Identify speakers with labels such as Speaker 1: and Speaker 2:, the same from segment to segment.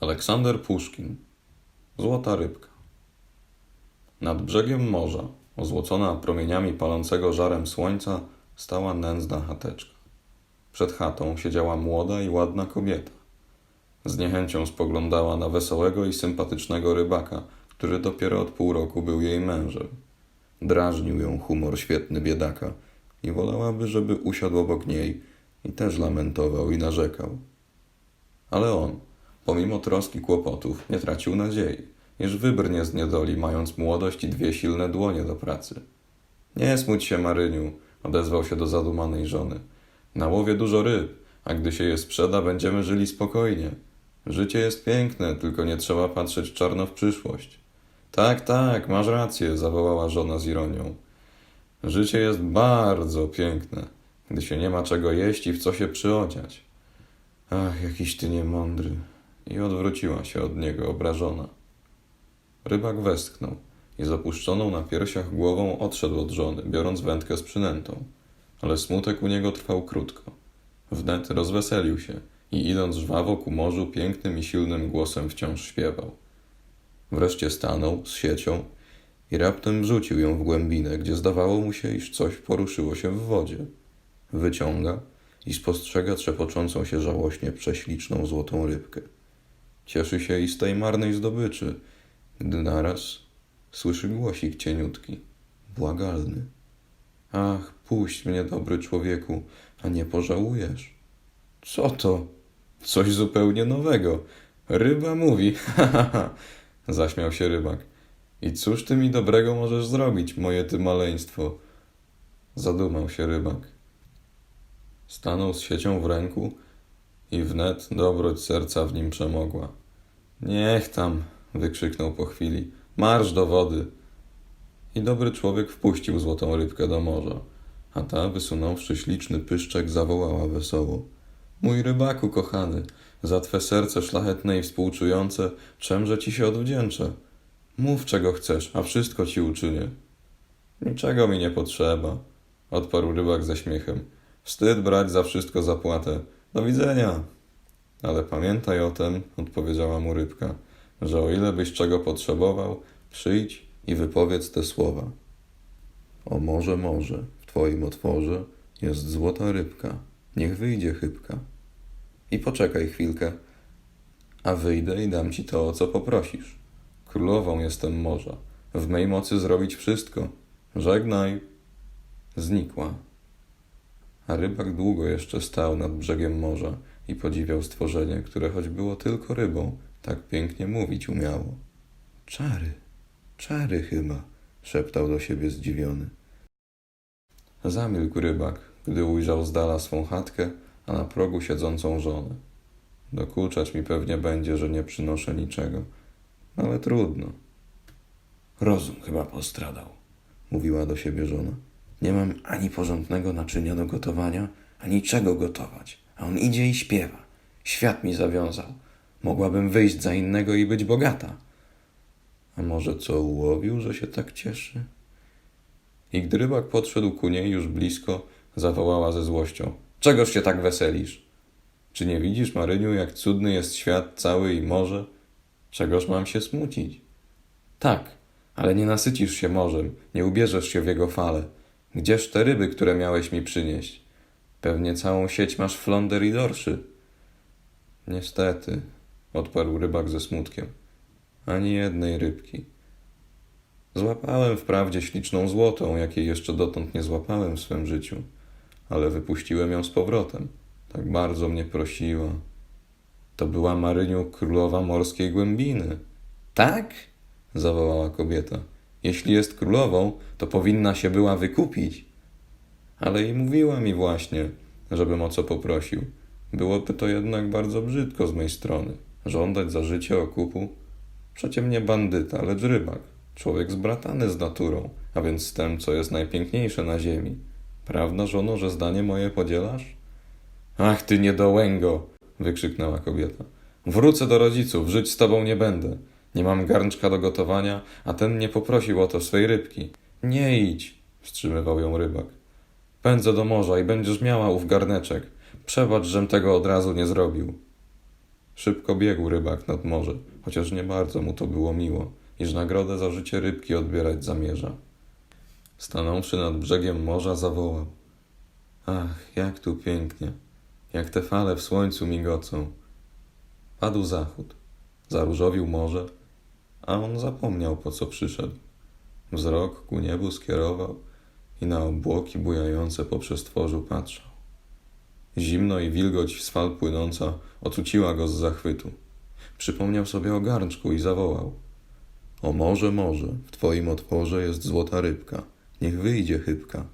Speaker 1: Aleksander Puszkin Złota rybka Nad brzegiem morza, ozłocona promieniami palącego żarem słońca, stała nędzna chateczka. Przed chatą siedziała młoda i ładna kobieta. Z niechęcią spoglądała na wesołego i sympatycznego rybaka, który dopiero od pół roku był jej mężem. Drażnił ją humor świetny biedaka i wolałaby, żeby usiadł obok niej i też lamentował i narzekał. Ale on, pomimo troski kłopotów, nie tracił nadziei, iż wybrnie z niedoli, mając młodość i dwie silne dłonie do pracy. Nie smuć się, Maryniu, odezwał się do zadumanej żony. Na łowie dużo ryb, a gdy się je sprzeda, będziemy żyli spokojnie. Życie jest piękne, tylko nie trzeba patrzeć czarno w przyszłość. Tak, tak, masz rację, zawołała żona z ironią. Życie jest bardzo piękne, gdy się nie ma czego jeść i w co się przyodziać. Ach, jakiś ty niemądry. I odwróciła się od niego obrażona. Rybak westchnął i z opuszczoną na piersiach głową odszedł od żony, biorąc wędkę z przynętą. Ale smutek u niego trwał krótko. Wnet rozweselił się i idąc żwawo ku morzu, pięknym i silnym głosem wciąż śpiewał. Wreszcie stanął z siecią i raptem wrzucił ją w głębinę, gdzie zdawało mu się, iż coś poruszyło się w wodzie. Wyciąga i spostrzega trzepoczącą się żałośnie prześliczną złotą rybkę. Cieszy się i z tej marnej zdobyczy, gdy naraz słyszy głosik cieniutki, błagalny. Ach, puść mnie, dobry człowieku, a nie pożałujesz. Co to? Coś zupełnie nowego. Ryba mówi, ha, ha, ha. Zaśmiał się rybak. I cóż ty mi dobrego możesz zrobić, moje ty maleństwo? Zadumał się rybak. Stanął z siecią w ręku i wnet dobroć serca w nim przemogła. Niech tam, wykrzyknął po chwili. Marsz do wody. I dobry człowiek wpuścił złotą rybkę do morza, a ta, wysunąwszy śliczny pyszczek, zawołała wesoło. Mój rybaku kochany, za twe serce szlachetne i współczujące, czemże ci się odwdzięczę? Mów, czego chcesz, a wszystko ci uczynię. Niczego mi nie potrzeba, odparł rybak ze śmiechem. Wstyd brać za wszystko zapłatę. Do widzenia. Ale pamiętaj o tym, odpowiedziała mu rybka, że o ile byś czego potrzebował, przyjdź i wypowiedz te słowa. O morze, morze, w twoim otworze jest złota rybka, niech wyjdzie chybka. I poczekaj chwilkę, a wyjdę i dam ci to, o co poprosisz. Królową jestem morza, w mej mocy zrobić wszystko. Żegnaj. Znikła. A rybak długo jeszcze stał nad brzegiem morza i podziwiał stworzenie, które choć było tylko rybą, tak pięknie mówić umiało. Czary, czary chyba, szeptał do siebie zdziwiony. Zamilkł rybak, gdy ujrzał z dala swą chatkę, a na progu siedzącą żonę. Dokuczać mi pewnie będzie, że nie przynoszę niczego, ale trudno. Rozum chyba postradał, mówiła do siebie żona. Nie mam ani porządnego naczynia do gotowania, ani czego gotować, a on idzie i śpiewa. Świat mi zawiązał. Mogłabym wyjść za innego i być bogata. A może co ułowił, że się tak cieszy? I gdy rybak podszedł ku niej już blisko, zawołała ze złością. Czegoż się tak weselisz? Czy nie widzisz, Maryniu, jak cudny jest świat cały i morze? Czegoż mam się smucić? Tak, ale nie nasycisz się morzem, nie ubierzesz się w jego fale. Gdzież te ryby, które miałeś mi przynieść? Pewnie całą sieć masz flonder i dorszy. Niestety, odparł rybak ze smutkiem. Ani jednej rybki. Złapałem wprawdzie śliczną złotą, jakiej jeszcze dotąd nie złapałem w swym życiu, ale wypuściłem ją z powrotem. Tak bardzo mnie prosiła. To była Maryniu królowa morskiej głębiny. Tak? zawołała kobieta. Jeśli jest królową, to powinna się była wykupić. Ale i mówiła mi właśnie, żebym o co poprosił. Byłoby to jednak bardzo brzydko z mej strony. Żądać za życie okupu? Przecie mnie bandyta, lecz rybak. Człowiek zbratany z naturą, a więc z tym, co jest najpiękniejsze na ziemi. Prawda, żono, że zdanie moje podzielasz? Ach, ty niedołęgo! wykrzyknęła kobieta. Wrócę do rodziców, żyć z tobą nie będę. Nie mam garnczka do gotowania, a ten nie poprosił o to swej rybki. Nie idź, wstrzymywał ją rybak. Pędzę do morza i będziesz miała ów garneczek. Przebacz, żem tego od razu nie zrobił. Szybko biegł rybak nad morze, chociaż nie bardzo mu to było miło, iż nagrodę za życie rybki odbierać zamierza. Stanąwszy nad brzegiem morza, zawołał. Ach, jak tu pięknie, jak te fale w słońcu migocą. Padł zachód, zaróżowił morze, a on zapomniał, po co przyszedł. Wzrok ku niebu skierował i na obłoki bujające po przestworzu patrzał. Zimno i wilgoć z fal płynąca ocuciła go z zachwytu. Przypomniał sobie o garnczku i zawołał. O morze, morze, w twoim otworze jest złota rybka, niech wyjdzie chybka.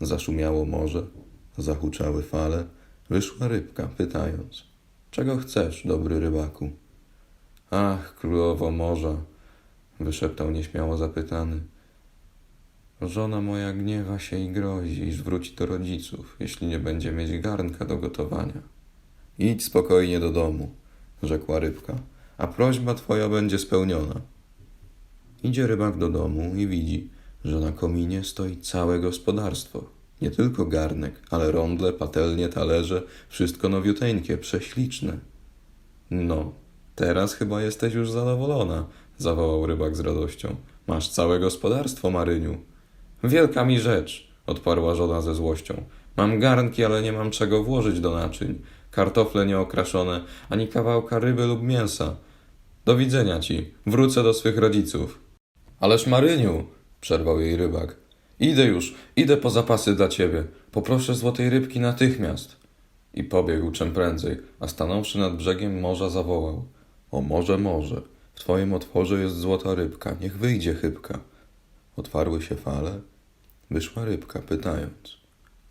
Speaker 1: Zaszumiało morze, zahuczały fale, wyszła rybka, pytając. Czego chcesz, dobry rybaku? Ach, królowo morza, wyszeptał nieśmiało zapytany. Żona moja gniewa się i grozi, iż wróci do rodziców, jeśli nie będzie mieć garnka do gotowania. Idź spokojnie do domu, rzekła rybka, a prośba twoja będzie spełniona. Idzie rybak do domu i widzi, że na kominie stoi całe gospodarstwo. Nie tylko garnek, ale rondle, patelnie, talerze, wszystko nowiuteńkie, prześliczne. No, teraz chyba jesteś już zadowolona, zawołał rybak z radością. Masz całe gospodarstwo, Maryniu. Wielka mi rzecz, odparła żona ze złością. Mam garnki, ale nie mam czego włożyć do naczyń. Kartofle nieokraszone, ani kawałka ryby lub mięsa. Do widzenia ci, wrócę do swych rodziców. Ależ Maryniu, przerwał jej rybak. Idę już, idę po zapasy dla ciebie. Poproszę złotej rybki natychmiast. I pobiegł czym prędzej, a stanąwszy nad brzegiem morza zawołał. O morze, morze, w twoim otworze jest złota rybka, niech wyjdzie chybka. Otwarły się fale, wyszła rybka, pytając.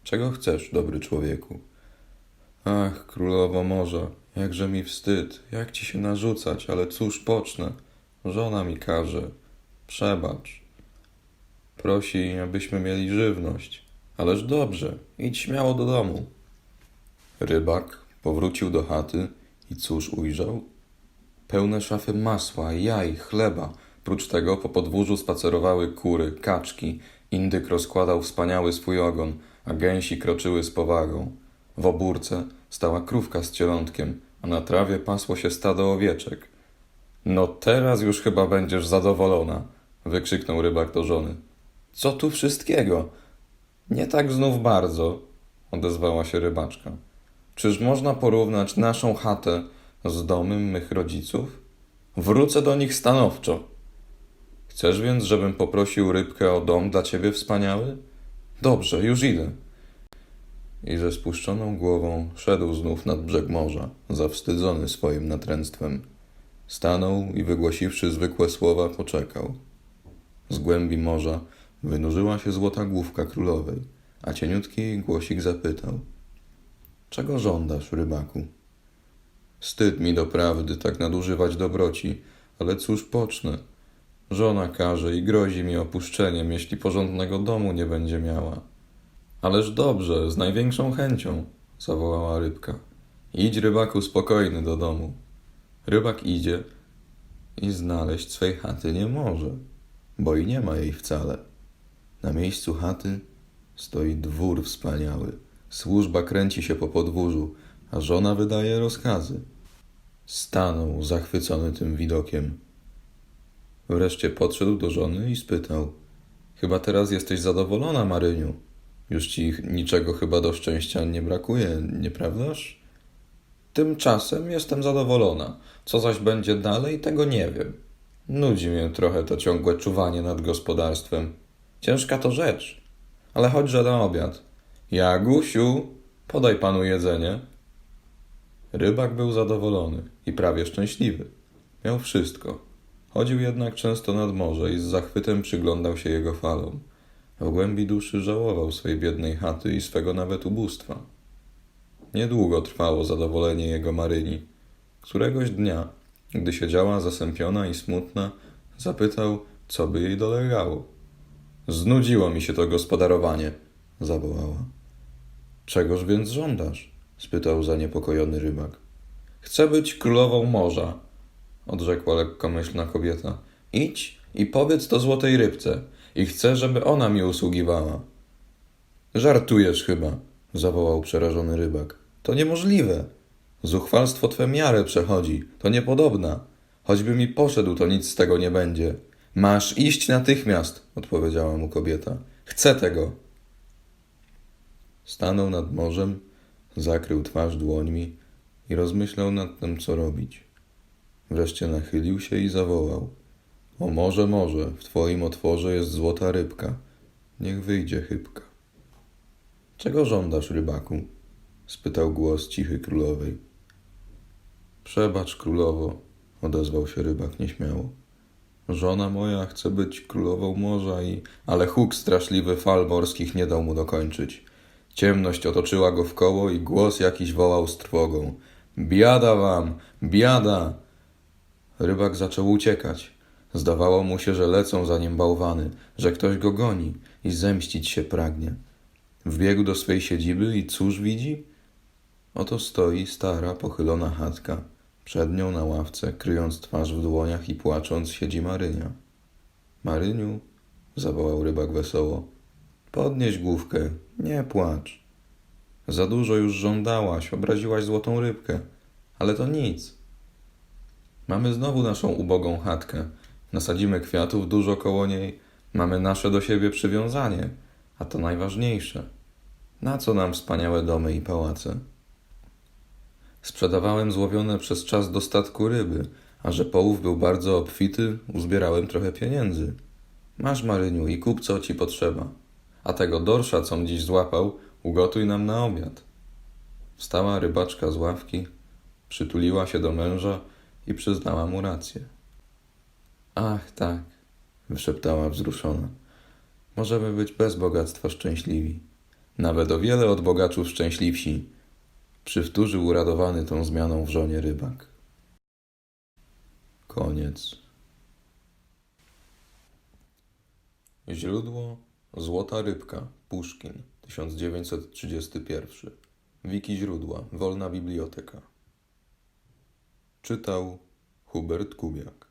Speaker 1: Czego chcesz, dobry człowieku? Ach, królowo morza, jakże mi wstyd, jak ci się narzucać, ale cóż pocznę? Żona mi każe. Przebacz. Prosi, abyśmy mieli żywność. Ależ dobrze, idź śmiało do domu. Rybak powrócił do chaty i cóż ujrzał? Pełne szafy masła, jaj, chleba. Prócz tego po podwórzu spacerowały kury, kaczki. Indyk rozkładał wspaniały swój ogon, a gęsi kroczyły z powagą. W obórce stała krówka z cielątkiem, a na trawie pasło się stado owieczek. No teraz już chyba będziesz zadowolona, wykrzyknął rybak do żony. Co tu wszystkiego? Nie tak znów bardzo, odezwała się rybaczka. Czyż można porównać naszą chatę z domem mych rodziców? Wrócę do nich stanowczo. Chcesz więc, żebym poprosił rybkę o dom dla ciebie wspaniały? Dobrze, już idę. I ze spuszczoną głową szedł znów nad brzeg morza, zawstydzony swoim natręctwem. Stanął i wygłosiwszy zwykłe słowa, poczekał. Z głębi morza wynurzyła się złota główka królowej, a cieniutki głosik zapytał. Czego żądasz, rybaku? Wstyd mi doprawdy tak nadużywać dobroci, ale cóż pocznę? Żona każe i grozi mi opuszczeniem, jeśli porządnego domu nie będzie miała. Ależ dobrze, z największą chęcią, zawołała rybka. Idź, rybaku, spokojny do domu. Rybak idzie i znaleźć swej chaty nie może, bo i nie ma jej wcale. Na miejscu chaty stoi dwór wspaniały. Służba kręci się po podwórzu, a żona wydaje rozkazy. Stanął zachwycony tym widokiem. Wreszcie podszedł do żony i spytał: Chyba teraz jesteś zadowolona, Maryniu? Już ci niczego chyba do szczęścia nie brakuje, nieprawdaż? Tymczasem jestem zadowolona. Co zaś będzie dalej, tego nie wiem. Nudzi mnie trochę to ciągłe czuwanie nad gospodarstwem. Ciężka to rzecz. Ale chodźże na obiad. Jagusiu, podaj panu jedzenie. Rybak był zadowolony i prawie szczęśliwy. Miał wszystko. Chodził jednak często nad morze i z zachwytem przyglądał się jego falom. W głębi duszy żałował swej biednej chaty i swego nawet ubóstwa. Niedługo trwało zadowolenie jego Maryni. Któregoś dnia, gdy siedziała zasępiona i smutna, zapytał, co by jej dolegało. Znudziło mi się to gospodarowanie, zawołała. Czegoż więc żądasz? Spytał zaniepokojony rybak. Chcę być królową morza, odrzekła lekkomyślna kobieta. Idź i powiedz to złotej rybce i chcę, żeby ona mi usługiwała. Żartujesz chyba, zawołał przerażony rybak. To niemożliwe. Zuchwalstwo twe miarę przechodzi, to niepodobna. Choćby mi poszedł, to nic z tego nie będzie. Masz iść natychmiast, odpowiedziała mu kobieta. Chcę tego. Stanął nad morzem, zakrył twarz dłońmi i rozmyślał nad tym, co robić. Wreszcie nachylił się i zawołał. O morze, morze, w twoim otworze jest złota rybka. Niech wyjdzie chybka. Czego żądasz, rybaku? spytał głos cichy królowej. Przebacz, królowo, odezwał się rybak nieśmiało. Żona moja chce być królową morza i... Ale huk straszliwy fal morskich nie dał mu dokończyć. Ciemność otoczyła go w koło i głos jakiś wołał z trwogą. Biada wam! Biada! Rybak zaczął uciekać. Zdawało mu się, że lecą za nim bałwany, że ktoś go goni i zemścić się pragnie. Wbiegł do swej siedziby i cóż widzi? Oto stoi stara, pochylona chatka. Przed nią na ławce, kryjąc twarz w dłoniach i płacząc, siedzi Marynia. Maryniu, zawołał rybak wesoło, podnieś główkę, nie płacz. Za dużo już żądałaś, obraziłaś złotą rybkę, ale to nic. Mamy znowu naszą ubogą chatkę. Nasadzimy kwiatów dużo koło niej, mamy nasze do siebie przywiązanie, a to najważniejsze. Na co nam wspaniałe domy i pałace? Sprzedawałem złowione przez czas do statku ryby, a że połów był bardzo obfity, uzbierałem trochę pieniędzy. Masz, Maryniu, i kup co ci potrzeba. A tego dorsza, co dziś złapał, ugotuj nam na obiad. Wstała rybaczka z ławki, przytuliła się do męża i przyznała mu rację. Ach, tak, wyszeptała wzruszona. Możemy być bez bogactwa szczęśliwi. Nawet o wiele od bogaczów szczęśliwsi, przywtórzył uradowany tą zmianą w żonie rybak. Koniec. Źródło Złota Rybka, Puszkin, 1931. Wiki źródła, wolna biblioteka. Czytał Hubert Kubiak.